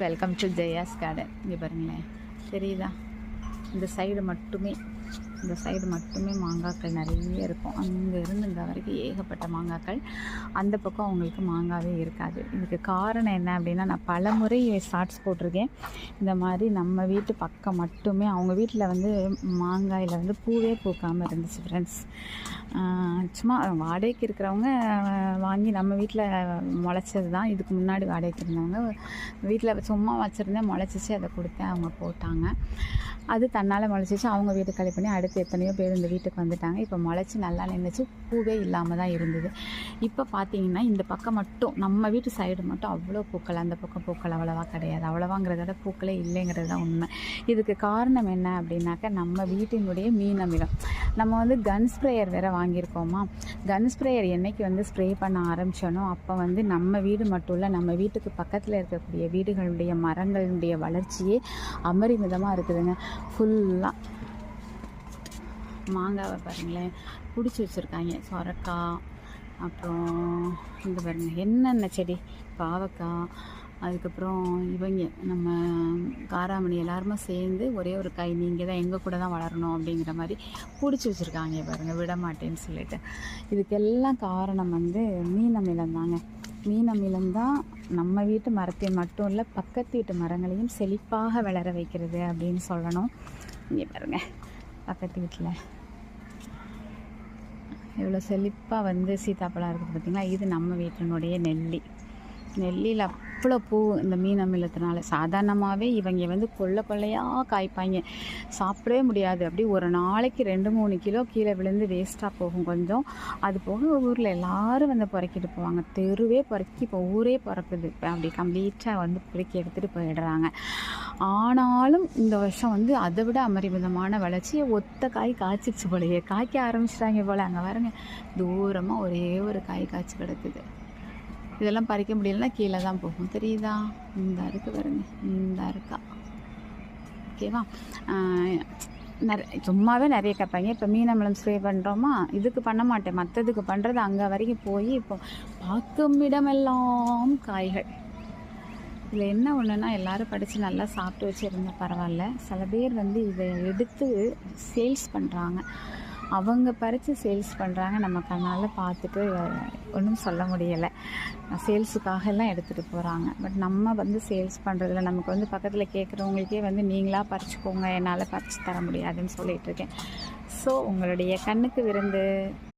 Welcome to Jaya's garden இங்கே பாருங்களேன். தெரியுதா இந்த சைடு மட்டுமே. இந்த சைடு மட்டுமே மாங்காய்கள் நிறைய இருக்கும். அங்கே இருந்து இங்கே வரைக்கும் ஏகப்பட்ட மாங்காய்கள் அந்த பக்கம் அவங்களுக்கு மாங்காவே இருக்காது. இதுக்கு காரணம் என்ன அப்படின்னா நான் பல முறை ஷார்ட்ஸ் போட்டிருக்கேன். இந்த மாதிரி நம்ம வீட்டு பக்கம் மட்டுமே அவங்க வீட்டில் வந்து மாங்காயில் வந்து பூவே பூக்காமல் இருந்துச்சு ஃப்ரெண்ட்ஸ் சும்மா வாடகைக்கு இருக்கிறவங்க வாங்கி நம்ம வீட்டில் முளைச்சது தான் இதுக்கு முன்னாடி வாடகைக்கு இருந்தவங்க வீட்டில் சும்மா வச்சுருந்தேன் முளைச்சிச்சு அதை கொடுத்தேன் அவங்க போட்டாங்க. அது தன்னால் முளைச்சிச்சு. அவங்க வீட்டு கழி பண்ணி அடுத்து எத்தனையோ பேர் இந்த வீட்டுக்கு வந்துட்டாங்க. இப்போ முளைச்சி நல்லா நின்றுச்சு பூவே இல்லாமல் தான் இருந்தது. இப்போ பார்த்தீங்கன்னா இந்த பக்கம் மட்டும் நம்ம வீட்டு சைடு மட்டும் அவ்வளோ பூக்கள். அந்த பக்கம் பூக்கள் அவ்வளோவா கிடையாது. அவ்வளோவாங்கிறத விட பூக்களே இல்லைங்கிறது தான் உண்மை. இதுக்கு காரணம் என்ன அப்படின்னாக்கா நம்ம வீட்டினுடைய மீன் அமிலம். நம்ம வந்து கன் ஸ்ப்ரேயர் வேறு வாங்கியிருக்கோமா? கன் ஸ்ப்ரேயர் என்றைக்கு வந்து ஸ்ப்ரே பண்ண ஆரம்பித்தோனோ அப்போ வந்து நம்ம வீடு மட்டும் இல்லை நம்ம வீட்டுக்கு பக்கத்தில் இருக்கக்கூடிய வீடுகளுடைய மரங்களுடைய வளர்ச்சியே அமரிமிதமாக இருக்குதுங்க. ஃபுல்லாக மாங்காவை பாருங்களேன். பிடிச்சி வச்சுருக்காங்க. சொரக்காய் அப்புறம் இங்கே பாருங்கள் என்னென்ன செடி? பாவக்காய் அதுக்கப்புறம் இவங்க நம்ம காராமணி எல்லாருமே சேர்ந்து ஒரே ஒரு காய். நீங்கள் தான் எங்கள் கூட தான் வளரணும் அப்படிங்கிற மாதிரி பிடிச்சி வச்சுருக்காங்க பாருங்கள் விட மாட்டேன்னு சொல்லிட்டு. இதுக்கெல்லாம் காரணம் வந்து மீன் அமிலம் தாங்க. மீன் அமிலம் தான் நம்ம வீட்டு மரத்தை மட்டும் இல்லை பக்கத்து வீட்டு மரங்களையும் செழிப்பாக வளர வைக்கிறது அப்படின்னு சொல்லணும். இங்கே பாருங்க. பக்கத்து வீட்டில். இவ்வளோ செழிப்பாக வந்து சீத்தாப்பழம் இருக்குது பார்த்திங்களா இது நம்ம வீட்டினுடைய நெல்லி. நெல்லியில் அவ்வளோ பூ இந்த மீன் அமிலத்தினால. சாதாரணமாகவே இவங்க வந்து கொள்ளை கொள்ளையாக காய்ப்பாங்க சாப்பிடவே முடியாது. அப்படி ஒரு நாளைக்கு ரெண்டு மூணு கிலோ கீழே விழுந்து வேஸ்ட்டாக போகும் கொஞ்சம். அது போக ஊரில் எல்லோரும் வந்து பொறுக்கிட்டு போவாங்க. தெருவே பொறுக்கி இப்போ ஊரே பிறக்குது. இப்போ அப்படி கம்ப்ளீட்டாக வந்து பொறுக்கி எடுத்துகிட்டு போயிடுறாங்க. ஆனாலும் இந்த வருஷம் வந்து அதை விட அமரிமிதமான வளர்ச்சி ஒத்த காய் காய்ச்சிருச்சு போலயே. காய்க்க ஆரம்பிச்சிட்டாங்க போல். அங்கே பாருங்க தூரமாக ஒரே ஒரு காய் காய்ச்சி கிடக்குது. இதெல்லாம் பறிக்க முடியலன்னா கீழே தான் போகும். தெரியுதா? இந்த இருக்கு பாருங்க. இந்த இருக்கா. ஓகேவா நிறைய சும்மாவே நிறைய கேட்பாங்க. இப்போ மீனம்பளம் ஸ்ப்ரே பண்ணுறோமா இதுக்கு பண்ண மாட்டேன். மற்றதுக்கு பண்ணுறது அங்கே வரைக்கும் போய் இப்போ பார்க்கும் இடமெல்லாம் காய்கள். இதில் என்ன ஒன்றுனா எல்லாரும் படித்து நல்லா சாப்பிட்டு வச்சு இருந்தால் பரவாயில்ல. சில பேர் வந்து இதை எடுத்து சேல்ஸ் பண்ணுறாங்க அவங்க பறித்து சேல்ஸ் பண்ணுறாங்க நம்ம கண்ணால் பார்த்துட்டு ஒன்றும் சொல்ல முடியலை. சேல்ஸுக்காக எல்லாம் எடுத்துகிட்டு போகிறாங்க பட் நம்ம வந்து சேல்ஸ் பண்ணுறதுல நமக்கு வந்து பக்கத்தில் கேட்குறவங்களுக்கே வந்து நீங்களாக பறிச்சுக்கோங்க. என்னால் பறித்து தர முடியாதுன்னு சொல்லிகிட்ருக்கேன் ஸோ உங்களுடைய கண்ணுக்கு விருந்து.